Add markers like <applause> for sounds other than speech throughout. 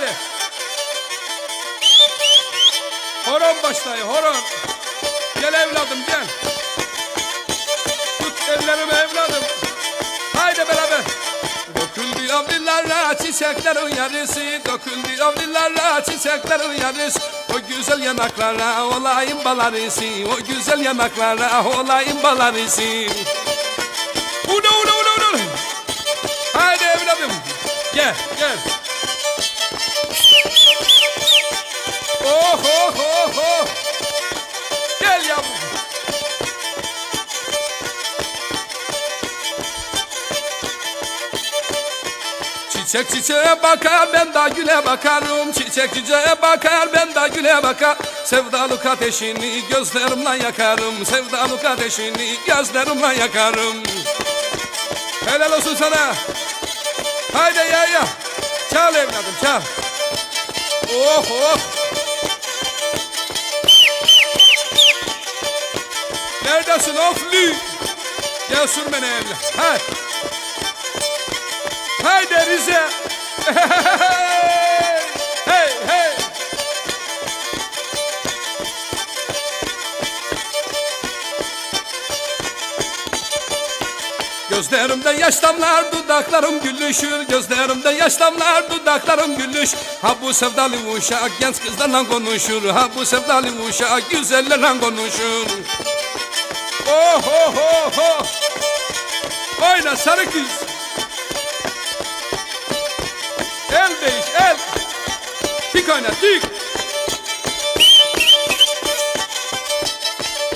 Haydi. Horon başlayı horon. Gel evladım gel. Tut ellerimi evladım. Haydi beraber. Döküldü avlilara çiçeklerin yarısı Döküldü avlilara çiçeklerin yarısı O güzel yanaklara olayım balarısı O güzel yanaklara olayım balarısı Uno uno uno uno Haydi evladım Gel gel Çiçek çiçeğe bakar ben de güle bakarım. Çiçek çiçeğe bakar ben de güle bakar. Sevdalık ateşini gözlerimle yakarım. Sevdalık ateşini gözlerimle yakarım. Helal olsun sana. Haydi ya ya. Çal evladım çal. Oh oh. Neredesin? Ofli Gel sür beni evlat. Haydi Haydi Rize. hey hey. Gözlerimde yaş damlar, dudaklarım gülüşür. Gözlerimde yaş damlar, dudaklarım gülüş. Ha bu sevdalı uşak genç kızlarla konuşur. Ha bu sevdalı uşak güzellerle konuşur. Oh oh oh oh. Oyna sarı kız El değiş el. Dik oyna dik.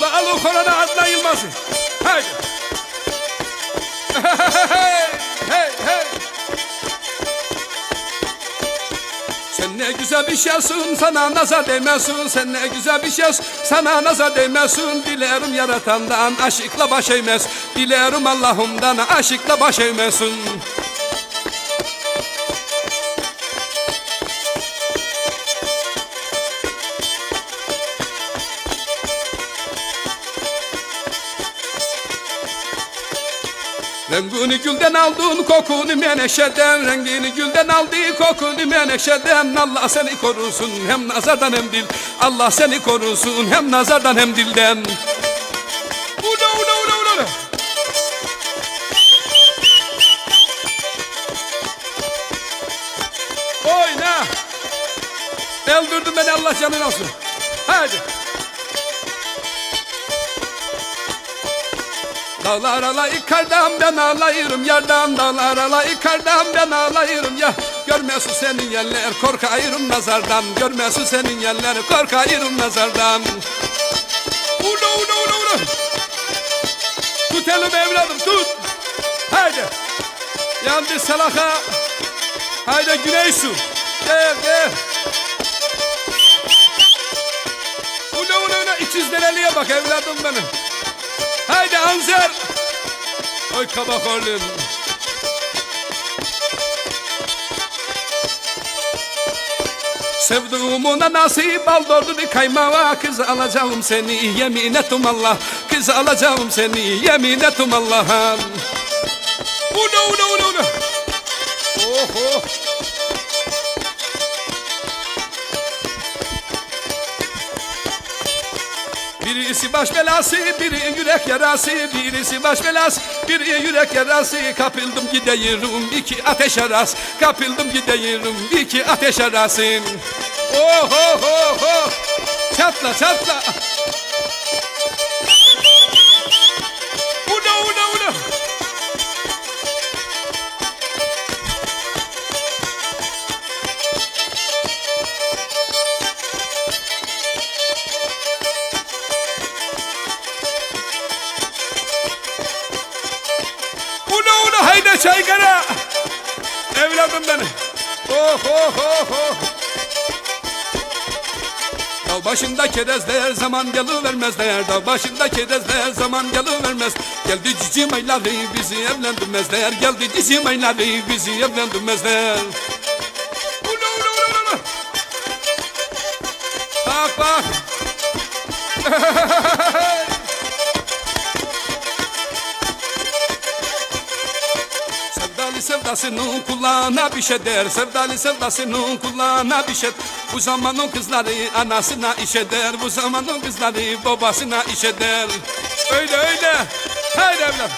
La al o korona Adnan Yılmaz'ı. Haydi. <laughs> hey hey hey. Sen ne güzel bir şeysin sana nazar değmesin Sen ne güzel bir şeysin sana nazar değmesin Dilerim yaratandan aşıkla baş eğmez Dilerim Allah'ımdan aşıkla baş eğmesin Rengini gülden aldın kokunu menekşeden Rengini gülden aldı kokunu menekşeden Allah seni korusun hem nazardan hem dil. Allah seni korusun hem nazardan hem dilden. Uno uno uno uno Oyna. Öldürdün beni Allah canını alsın Hadi Dağlar alayı kardan ben alayırım yardan Dağlar alayı kardan ben alayırım. Ya Görmesin senin yerler korkayırım nazardan. Görmesin senin yerler korkayırım nazardan. Uno uno uno uno Tut elimi evladım tut. Haydi. Yandı salaka. Haydi güney su. Gel gel. Uno uno 200 liraliye bak evladım benim Haydi Anzer. Oy kabak oğlum. Sevduğumuna nasip al doğru kaymağa Kız alacağım seni yemin ettim Allah Kız alacağım seni yemin ettim Allah'ım Birisi baş belası, biri yürek yarası Birisi baş belası, biri yürek yarası Kapıldım gideyirim iki ateş arası. Kapıldım gideyirim iki ateş arası. Oh oh oh oh. Çatla çatla çaykara. Evladım benim. Oh oh oh oh. Dağ başında kerezler zaman gelivermezler Dağ başında kerezler zaman gelivermez Geldi cici mayları bizi evlendirmezler Geldi cici mayları bizi evlendirmezler Uno uno uno uno Bak bak <laughs> sevdasının kulağına bir şey der. Sevdalı sevdasının kulağına bir şey. Bu zaman o kızları anasına iş eder Bu zaman o kızları babasına iş eder Öyle öyle. Haydi evlat